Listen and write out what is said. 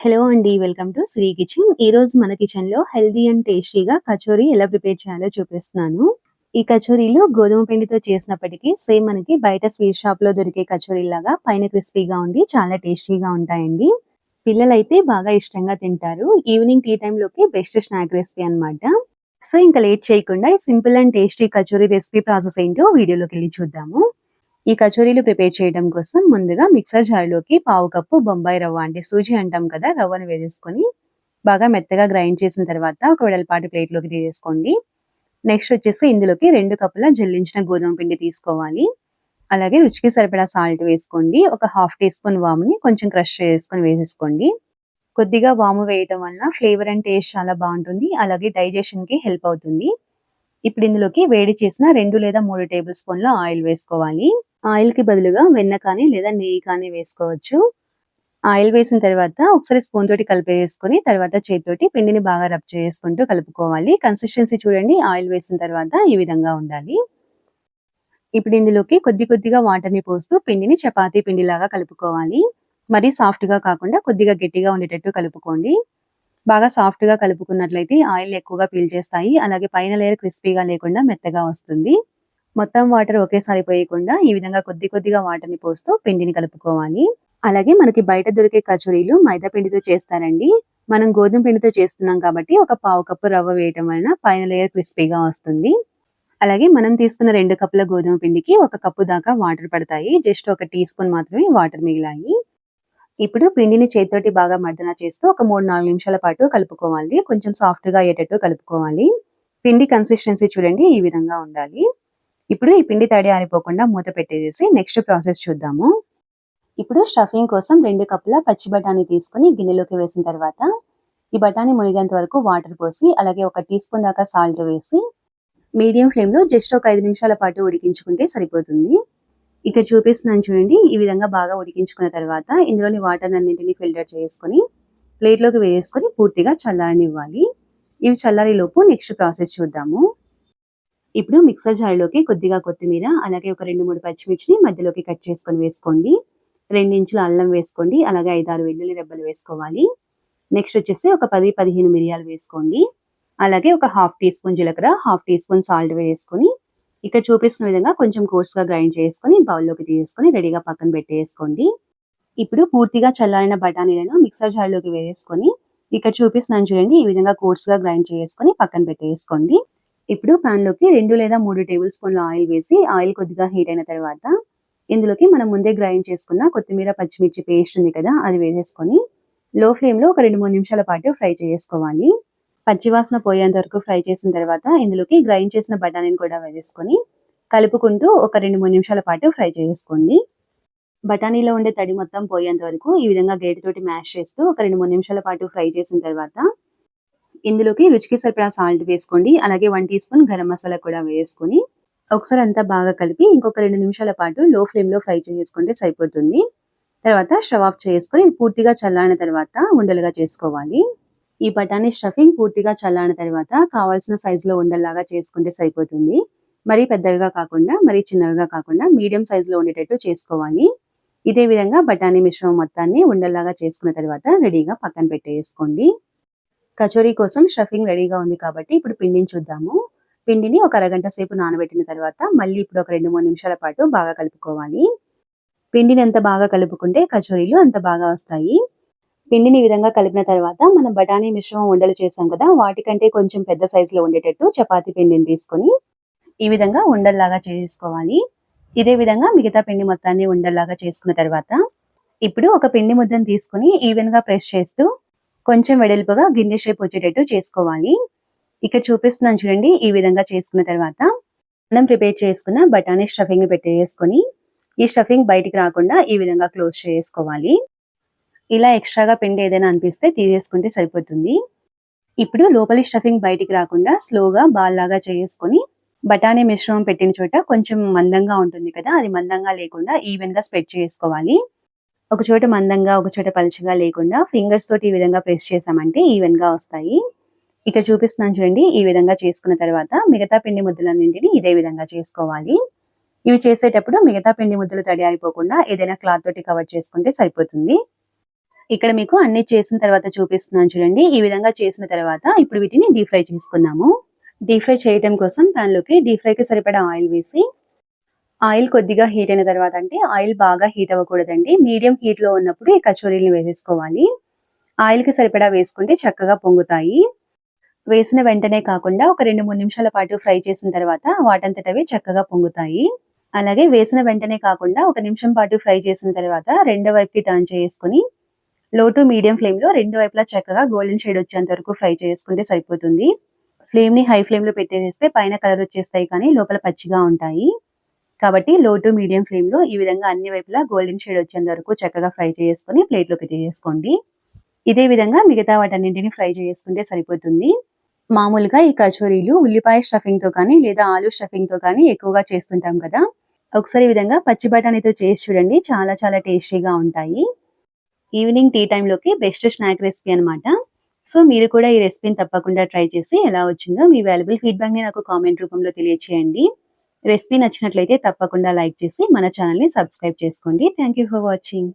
Hello అండి welcome to Shri kitchen. ఈ రోజు మన కిచెన్లో హెల్దీ అండ్ టేస్టీగా కచోరీ ఎలా ప్రిపేర్ చేయాలో చూపిస్తున్నాను. ఈ కచోరీలు గోధుమ పిండితో చేసినప్పటికీ సేమ్ మనకి బయట స్వీట్ షాప్లో దొరికే కచోరీ లాగా పైన క్రిస్పీగా ఉండి చాలా టేస్టీగా ఉంటాయండి. పిల్లలైతే బాగా ఇష్టంగా తింటారు. ఈవినింగ్ టీ టైం లోకి బెస్ట్ స్నాక్ రెసిపీ అన్నమాట. సో ఇంకా లేట్ చేయకుండా ఈ simple and tasty kachori recipe process ఏంటో వీడియోలోకి వెళ్ళి చూద్దాము. ఈ కచోరీలు ప్రిపేర్ చేయడం కోసం ముందుగా మిక్సర్ జార్లోకి పావు కప్పు బొంబాయి రవ్వ అంటే సూజీ అంటాం కదా రవ్వను వేసేసుకొని బాగా మెత్తగా గ్రైండ్ చేసిన తర్వాత ఒక వెడల్పాటి ప్లేట్లోకి తీసేసుకోండి. నెక్స్ట్ వచ్చేసి ఇందులోకి రెండు కప్పుల జల్లించిన గోధుమ పిండి తీసుకోవాలి. అలాగే రుచికి సరిపడా సాల్ట్ వేసుకోండి. ఒక హాఫ్ టీ స్పూన్ వాముని కొంచెం క్రష్ చేసుకొని వేసేసుకోండి. కొద్దిగా వాము వేయటం వల్ల ఫ్లేవర్ అండ్ టేస్ట్ చాలా బాగుంటుంది. అలాగే డైజెషన్కి హెల్ప్ అవుతుంది. ఇప్పుడు ఇందులోకి వేడి చేసిన రెండు లేదా మూడు టేబుల్ స్పూన్ల ఆయిల్ వేసుకోవాలి. ఆయిల్కి బదులుగా వెన్న కానీ లేదా నెయ్యి కానీ వేసుకోవచ్చు. ఆయిల్ వేసిన తర్వాత ఒకసారి స్పూన్ తోటి కలిపేసుకొని తర్వాత చేతితోటి పిండిని బాగా రబ్ చేసుకుంటూ కలుపుకోవాలి. కన్సిస్టెన్సీ చూడండి ఆయిల్ వేసిన తర్వాత ఈ విధంగా ఉండాలి. ఇప్పుడు ఇందులోకి కొద్ది కొద్దిగా వాటర్ని పోస్తూ పిండిని చపాతీ పిండిలాగా కలుపుకోవాలి. మరీ సాఫ్ట్గా కాకుండా కొద్దిగా గట్టిగా ఉండేటట్టు కలుపుకోండి. బాగా సాఫ్ట్గా కలుపుకున్నట్లయితే ఆయిల్ ఎక్కువగా పీల్ చేస్తాయి. అలాగే పైన లేయర్ క్రిస్పీగా లేకుండా మెత్తగా వస్తుంది. మొత్తం వాటర్ ఒకేసారి పోయకుండా ఈ విధంగా కొద్ది కొద్దిగా వాటర్ని పోస్తూ పిండిని కలుపుకోవాలి. అలాగే మనకి బయట దొరికే కచోరీలు మైదా పిండితో చేస్తారండి. మనం గోధుమ పిండితో చేస్తున్నాం కాబట్టి ఒక పావు కప్పు రవ్వ వేయటం వలన పైన లేయర్ క్రిస్పీగా వస్తుంది. అలాగే మనం తీసుకున్న రెండు కప్పుల గోధుమ పిండికి ఒక కప్పు దాకా వాటర్ పడతాయి. జస్ట్ ఒక టీ స్పూన్ మాత్రమే వాటర్ మిగిలాయి. ఇప్పుడు పిండిని చేతితోటి బాగా మర్దన చేస్తూ ఒక మూడు నాలుగు నిమిషాల పాటు కలుపుకోవాలి. కొంచెం సాఫ్ట్గా అయ్యేటట్టు కలుపుకోవాలి. పిండి కన్సిస్టెన్సీ చూడండి ఈ విధంగా ఉండాలి. ఇప్పుడు ఈ పిండి తడి ఆరిపోకుండా మూత పెట్టేసేసి నెక్స్ట్ ప్రాసెస్ చూద్దాము. ఇప్పుడు స్టఫింగ్ కోసం రెండు కప్పుల పచ్చి బఠానీ తీసుకుని గిన్నెలోకి వేసిన తర్వాత ఈ బఠానీ మునిగేంత వరకు వాటర్ పోసి అలాగే ఒక టీ స్పూన్ దాకా సాల్ట్ వేసి మీడియం ఫ్లేమ్లో జస్ట్ ఒక ఐదు నిమిషాల పాటు ఉడికించుకుంటే సరిపోతుంది. ఇక్కడ చూపిస్తున్నాను చూడండి ఈ విధంగా బాగా ఉడికించుకున్న తర్వాత ఇందులోని వాటర్ అన్నింటినీ ఫిల్టర్ చేసుకుని ప్లేట్లోకి వేసుకొని పూర్తిగా చల్లారనివ్వాలి. ఇవి చల్లారి లోపు నెక్స్ట్ ప్రాసెస్ చూద్దాము. ఇప్పుడు మిక్సర్ జార్లోకి కొద్దిగా కొత్తిమీర అలాగే ఒక రెండు మూడు పచ్చిమిర్చిని మధ్యలోకి కట్ చేసుకొని వేసుకోండి. ఇంచుల అల్లం వేసుకోండి అలాగే ఐదారు వెల్లుల్లి రెబ్బలు వేసుకోవాలి. నెక్స్ట్ వచ్చేసి ఒక పది పదిహేను మిరియాలు వేసుకోండి. అలాగే ఒక హాఫ్ టీ స్పూన్ జీలకర్ర హాఫ్ టీ స్పూన్ సాల్ట్ వేసుకొని ఇక్కడ చూపిస్తున్న విధంగా కొంచెం కోర్స్గా గ్రైండ్ చేసుకొని బౌల్లోకి తీసుకొని రెడీగా పక్కన పెట్టేసుకోండి. ఇప్పుడు పూర్తిగా చల్లారిన బఠానీలను మిక్సర్ జార్లోకి వేసుకొని ఇక్కడ చూపిస్తున్నాను చూడండి ఈ విధంగా కోర్స్గా గ్రైండ్ చేసుకొని పక్కన పెట్టేసుకోండి. ఇప్పుడు లోకి రెండు లేదా మూడు టేబుల్ స్పూన్ల ఆయిల్ వేసి ఆయిల్ కొద్దిగా హీట్ అయిన తర్వాత ఇందులోకి మనం ముందే గ్రైండ్ చేసుకున్న కొత్తిమీర పచ్చిమిర్చి పేస్ట్ ఉంది కదా అది వేసేసుకొని లో ఫ్లేమ్లో ఒక రెండు మూడు నిమిషాల పాటు ఫ్రై చేసుకోవాలి. పచ్చివాసన పోయేంత వరకు ఫ్రై చేసిన తర్వాత ఇందులోకి గ్రైండ్ చేసిన బఠానీని కూడా వేసేసుకొని కలుపుకుంటూ ఒక రెండు మూడు నిమిషాల పాటు ఫ్రై చేసుకోండి. బఠానీలో ఉండే తడి మొత్తం పోయేంత వరకు ఈ విధంగా గేటుతోటి మ్యాష్ చేస్తూ ఒక రెండు మూడు నిమిషాల పాటు ఫ్రై చేసిన తర్వాత ఇందులోకి రుచికి సరిపడా సాల్ట్ వేసుకోండి. అలాగే one teaspoon garam masala కూడా వేసుకొని ఒకసారి అంతా బాగా కలిపి ఇంకొక రెండు నిమిషాల పాటు లో ఫ్లేమ్లో ఫ్రై చేసుకుంటే సరిపోతుంది. తర్వాత స్టవ్ ఆఫ్ చేసుకొని పూర్తిగా చల్లారిన తర్వాత ఉండలుగా చేసుకోవాలి. ఈ బఠానీ స్టఫింగ్ పూర్తిగా చల్లారిన తర్వాత కావాల్సిన సైజులో ఉండల్లాగా చేసుకుంటే సరిపోతుంది. మరీ పెద్దవిగా కాకుండా మరీ చిన్నవిగా కాకుండా మీడియం సైజులో ఉండేటట్టు చేసుకోవాలి. ఇదే విధంగా బఠానీ మిశ్రమం మొత్తాన్ని ఉండల్లాగా చేసుకున్న తర్వాత రెడీగా పక్కన పెట్టేసుకోండి. కచోరీ కోసం స్టఫింగ్ రెడీగా ఉంది కాబట్టి ఇప్పుడు పిండిని చూద్దాము. పిండిని ఒక అరగంట సేపు నానబెట్టిన తర్వాత మళ్ళీ ఇప్పుడు ఒక రెండు మూడు నిమిషాల పాటు బాగా కలుపుకోవాలి. పిండిని ఎంత బాగా కలుపుకుంటే కచోరీలు అంత బాగా వస్తాయి. పిండిని ఈ విధంగా కలిపిన తర్వాత మనం బఠానీ మిశ్రమం ఉండలు చేసాం కదా వాటికంటే కొంచెం పెద్ద సైజులో ఉండేటట్టు చపాతీ పిండిని తీసుకొని ఈ విధంగా ఉండల్లాగా చేసుకోవాలి. ఇదే విధంగా మిగతా పిండి మొత్తాన్ని ఉండల్లాగా చేసుకున్న తర్వాత ఇప్పుడు ఒక పిండి ముద్దను తీసుకుని ఈవెన్గా ప్రెస్ చేస్తూ కొంచెం వెడల్పుగా గిన్నె షేప్ వచ్చేటట్టు చేసుకోవాలి. ఇక్కడ చూపిస్తున్నాను చూడండి ఈ విధంగా చేసుకున్న తర్వాత మనం ప్రిపేర్ చేసుకున్న బఠానీ స్టఫింగ్ పెట్టేసుకొని ఈ స్టఫింగ్ బయటికి రాకుండా ఈ విధంగా క్లోజ్ చేసుకోవాలి. ఇలా ఎక్స్ట్రాగా పిండి ఏదైనా అనిపిస్తే తీసేసుకుంటే సరిపోతుంది. ఇప్పుడు లోపలి స్టఫింగ్ బయటికి రాకుండా స్లోగా బాల్ లాగా చేసుకొని బఠానీ మిశ్రమం పెట్టిన చోట కొంచెం మందంగా ఉంటుంది కదా అది మందంగా లేకుండా ఈవెన్గా స్ప్రెడ్ చేసుకోవాలి. ఒక చోట మందంగా ఒక చోట పలుచగా లేకుండా ఫింగర్స్ తోటి ఈ విధంగా ప్రెస్ చేసామంటే ఈవెన్గా వస్తాయి. ఇక్కడ చూపిస్తున్నాను చూడండి ఈ విధంగా చేసుకున్న తర్వాత మిగతా పిండి ముద్దలన్నింటినీ ఇదే విధంగా చేసుకోవాలి. ఇవి చేసేటప్పుడు మిగతా పిండి ముద్దలు తడియారిపోకుండా ఏదైనా క్లాత్ తోటి కవర్ చేసుకుంటే సరిపోతుంది. ఇక్కడ మీకు అన్ని చేసిన తర్వాత చూపిస్తున్నాను చూడండి ఈ విధంగా చేసిన తర్వాత ఇప్పుడు వీటిని డీప్ ఫ్రై చేసుకున్నాము డీప్ ఫ్రై చేయడం కోసం ప్యాన్లోకి డీప్ ఫ్రైకి సరిపడా ఆయిల్ వేసి ఆయిల్ కొద్దిగా హీట్ అయిన తర్వాత అంటే ఆయిల్ బాగా హీట్ అవ్వకూడదండి. మీడియం హీట్లో ఉన్నప్పుడు ఈ కచోరీలు వేసేసుకోవాలి. ఆయిల్కి సరిపడా వేసుకుంటే చక్కగా పొంగుతాయి. వేసిన వెంటనే కాకుండా ఒక రెండు మూడు నిమిషాల పాటు ఫ్రై చేసిన తర్వాత వాటంతటవే చక్కగా పొంగుతాయి. అలాగే వేసిన వెంటనే కాకుండా ఒక నిమిషం పాటు ఫ్రై చేసిన తర్వాత రెండో వైపుకి టర్న్ చేసుకుని లో టు మీడియం ఫ్లేమ్లో రెండు వైపులా చక్కగా గోల్డెన్ షేడ్ వచ్చేంత వరకు ఫ్రై చేసుకుంటే సరిపోతుంది. ఫ్లేమ్ని హై ఫ్లేమ్లో పెట్టేసేస్తే పైన కలర్ వచ్చేస్తాయి కానీ లోపల పచ్చిగా ఉంటాయి. కాబట్టి లో టు మీడియం ఫ్లేమ్లో ఈ విధంగా అన్ని వైపులా గోల్డెన్ షేడ్ వచ్చేంత వరకు చక్కగా ఫ్రై చేసుకుని ప్లేట్లోకి తీసేసుకోండి. ఇదే విధంగా మిగతా వాటన్నింటిని ఫ్రై చేసుకుంటే సరిపోతుంది. మామూలుగా ఈ కచోరీలు ఉల్లిపాయ స్టఫింగ్తో కానీ లేదా ఆలు స్టఫింగ్తో కానీ ఎక్కువగా చేస్తుంటాం కదా. ఒకసారి ఈ విధంగా పచ్చి బఠానీతో చేసి చూడండి. చాలా చాలా టేస్టీగా ఉంటాయి. ఈవినింగ్ టీ టైంలోకి బెస్ట్ స్నాక్ రెసిపీ అనమాట సో మీరు కూడా ఈ రెసిపీని తప్పకుండా ట్రై చేసి ఎలా వచ్చిందో మీ వాల్యుబుల్ ఫీడ్బ్యాక్ని నాకు కామెంట్ రూపంలో తెలియచేయండి. రెసిపీ నచ్చినట్లయితే తప్పకుండా లైక్ చేసి మన ఛానల్ని సబ్స్క్రైబ్ చేసుకోండి. Thank for watching